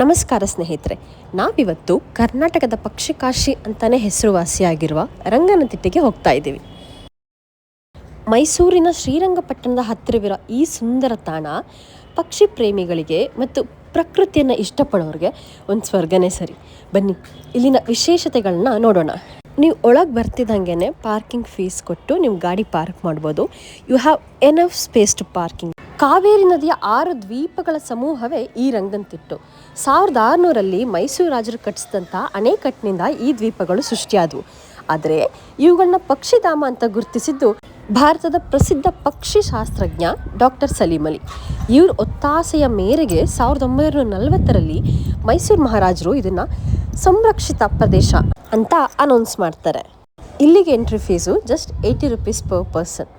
ನಮಸ್ಕಾರ ಸ್ನೇಹಿತರೆ, ನಾವಿವತ್ತು ಕರ್ನಾಟಕದ ಪಕ್ಷಿಕಾಶಿ ಅಂತಲೇ ಹೆಸರುವಾಸಿಯಾಗಿರುವ ರಂಗನತಿಟ್ಟೆಗೆ ಹೋಗ್ತಾ ಇದ್ದೀವಿ. ಮೈಸೂರಿನ ಶ್ರೀರಂಗಪಟ್ಟಣದ ಹತ್ತಿರವಿರೋ ಈ ಸುಂದರ ತಾಣ ಪಕ್ಷಿ ಪ್ರೇಮಿಗಳಿಗೆ ಮತ್ತು ಪ್ರಕೃತಿಯನ್ನು ಇಷ್ಟಪಡೋರಿಗೆ ಒಂದು ಸ್ವರ್ಗನೇ ಸರಿ. ಬನ್ನಿ, ಇಲ್ಲಿನ ವಿಶೇಷತೆಗಳನ್ನ ನೋಡೋಣ. ನೀವು ಒಳಗೆ ಬರ್ತಿದ್ದಂಗೆ ಪಾರ್ಕಿಂಗ್ ಫೀಸ್ ಕೊಟ್ಟು ನೀವು ಗಾಡಿ ಪಾರ್ಕ್ ಮಾಡ್ಬೋದು. You have enough space to parking Kaveri ನದಿಯ ಆರು ದ್ವೀಪಗಳ ಸಮೂಹವೇ ಈ ರಂಗಂತಿಟ್ಟು. ಸಾವಿರದ ಆರುನೂರಲ್ಲಿ ಮೈಸೂರು ರಾಜರು ಕಟ್ಟಿಸಿದಂಥ ಅಣೆಕಟ್ಟಿನಿಂದ ಈ ದ್ವೀಪಗಳು ಸೃಷ್ಟಿಯಾದವು. ಆದರೆ ಇವುಗಳನ್ನ ಪಕ್ಷಿಧಾಮ ಅಂತ ಗುರುತಿಸಿದ್ದು ಭಾರತದ ಪ್ರಸಿದ್ಧ ಪಕ್ಷಿ ಶಾಸ್ತ್ರಜ್ಞ ಡಾಕ್ಟರ್ ಸಲೀಮ್ ಅಲಿ. ಇವ್ರ ಒತ್ತಾಸೆಯ ಮೇರೆಗೆ ಸಾವಿರದ ಒಂಬೈನೂರ ನಲವತ್ತರಲ್ಲಿ ಮೈಸೂರು ಮಹಾರಾಜರು ಇದನ್ನು ಸಂರಕ್ಷಿತ ಪ್ರದೇಶ ಅಂತ ಅನೌನ್ಸ್ ಮಾಡ್ತಾರೆ. ಇಲ್ಲಿಗೆ entry fees just eighty rupees per person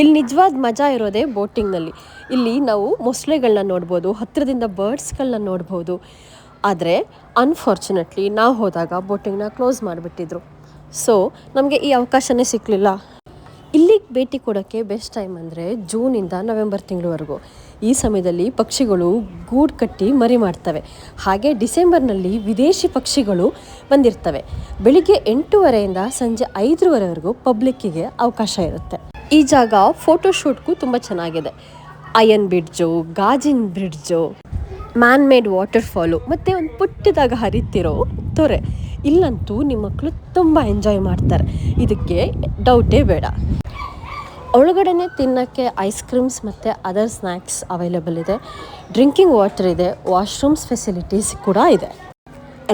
ಇಲ್ಲಿ ನಿಜವಾದ ಮಜಾ ಇರೋದೇ ಬೋಟಿಂಗ್ನಲ್ಲಿ. ಇಲ್ಲಿ ನಾವು ಮೊಸಳೆಗಳನ್ನ ನೋಡ್ಬೋದು, ಹತ್ತಿರದಿಂದ ಬರ್ಡ್ಸ್ಗಳನ್ನ ನೋಡ್ಬೋದು. ಆದರೆ ಅನ್ಫಾರ್ಚುನೇಟ್ಲಿ ನಾವು ಹೋದಾಗ ಬೋಟಿಂಗ್ನ ಕ್ಲೋಸ್ ಮಾಡಿಬಿಟ್ಟಿದ್ರು. ಸೊ ನಮಗೆ ಈ ಅವಕಾಶನೇ ಸಿಕ್ಕಲಿಲ್ಲ ಇಲ್ಲಿಗೆ ಭೇಟಿ ಕೊಡೋಕ್ಕೆ ಬೆಸ್ಟ್ ಟೈಮ್ ಅಂದರೆ ಜೂನಿಂದ ನವೆಂಬರ್ ತಿಂಗಳವರೆಗೂ. ಈ ಸಮಯದಲ್ಲಿ ಪಕ್ಷಿಗಳು ಗೂಡು ಕಟ್ಟಿ ಮರಿ ಮಾಡ್ತವೆ. ಹಾಗೆ ಡಿಸೆಂಬರ್ನಲ್ಲಿ ವಿದೇಶಿ ಪಕ್ಷಿಗಳು ಬಂದಿರ್ತವೆ. ಬೆಳಿಗ್ಗೆ ಎಂಟೂವರೆಯಿಂದ ಸಂಜೆ ಐದರವರೆವರೆಗೂ ಪಬ್ಲಿಕ್ಕಿಗೆ ಅವಕಾಶ ಇರುತ್ತೆ. ಈ ಜಾಗ ಫೋಟೋಶೂಟ್ಗೂ ತುಂಬ ಚೆನ್ನಾಗಿದೆ. Iron bridge ಗಾಜಿನ್ bridge man made water fall ಮತ್ತು ಒಂದು ಪುಟ್ಟದಾಗ ಹರಿತಿರೋ ತೊರೆ. ಇಲ್ಲಂತೂ ನಿಮ್ಮ ಮಕ್ಕಳು ತುಂಬ ಎಂಜಾಯ್ ಮಾಡ್ತಾರೆ. ಇದಕ್ಕೆ ಡೌಟೇ ಬೇಡ. ಒಳಗಡೆನೆ ತಿನ್ನೋಕ್ಕೆ ಐಸ್ ಕ್ರೀಮ್ಸ್ ಮತ್ತು ಅದರ್ ಸ್ನ್ಯಾಕ್ಸ್ ಅವೈಲೇಬಲ್ ಇದೆ. ಡ್ರಿಂಕಿಂಗ್ ವಾಟರ್ ಇದೆ ವಾಶ್ರೂಮ್ಸ್ ಫೆಸಿಲಿಟೀಸ್ ಕೂಡ ಇದೆ.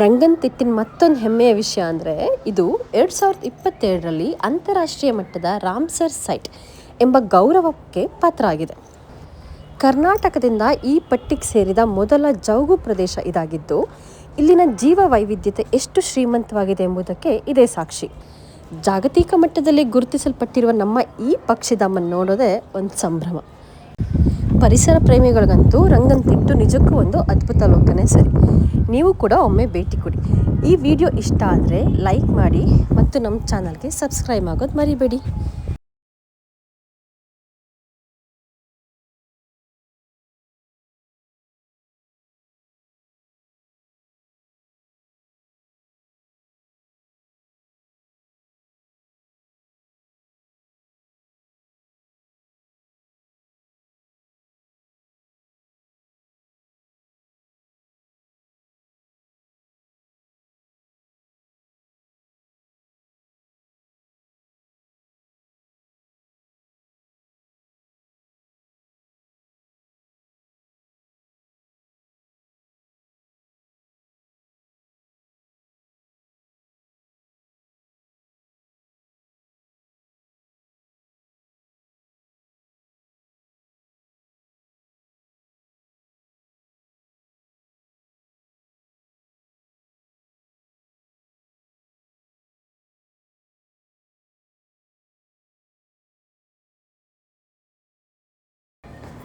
ರಂಗನ್ತಿಟ್ಟಿನ ಮತ್ತೊಂದು ಹೆಮ್ಮೆಯ ವಿಷಯ ಅಂದರೆ ಇದು ಎರಡು ಸಾವಿರದ ಇಪ್ಪತ್ತೆರಡರಲ್ಲಿ ಅಂತಾರಾಷ್ಟ್ರೀಯ ಮಟ್ಟದ ರಾಮ್ಸರ್ ಸೈಟ್ ಎಂಬ ಗೌರವಕ್ಕೆ ಪಾತ್ರ ಆಗಿದೆ ಕರ್ನಾಟಕದಿಂದ ಈ ಪಟ್ಟಿಗೆ ಸೇರಿದ ಮೊದಲ ಜೌಗು ಪ್ರದೇಶ ಇದಾಗಿದ್ದು, ಇಲ್ಲಿನ ಜೀವ ವೈವಿಧ್ಯತೆ ಎಷ್ಟು ಶ್ರೀಮಂತವಾಗಿದೆ ಎಂಬುದಕ್ಕೆ ಇದೇ ಸಾಕ್ಷಿ. ಜಾಗತಿಕ ಮಟ್ಟದಲ್ಲಿ ಗುರುತಿಸಲ್ಪಟ್ಟಿರುವ ನಮ್ಮ ಈ ಪಕ್ಷಿಧಾಮನ್ನು ನೋಡೋದೇ ಒಂದು ಸಂಭ್ರಮ. ಪರಿಸರ ಪ್ರೇಮಿಗಳಿಗಂತೂ ರಂಗಂತಿಟ್ಟು ನಿಜಕ್ಕೂ ಒಂದು ಅದ್ಭುತ ಲೋಕನೇ ಸರಿ. ನೀವು ಕೂಡ ಒಮ್ಮೆ ಭೇಟಿ ಕೊಡಿ. ಈ ವಿಡಿಯೋ ಇಷ್ಟ ಆದರೆ ಲೈಕ್ ಮಾಡಿ ಮತ್ತು ನಮ್ಮ ಚಾನಲ್ಗೆ ಸಬ್ಸ್ಕ್ರೈಬ್ ಆಗೋದು ಮರಿಬೇಡಿ.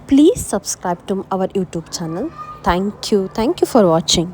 Please subscribe to our youtube channel. Thank you. Thank you for watching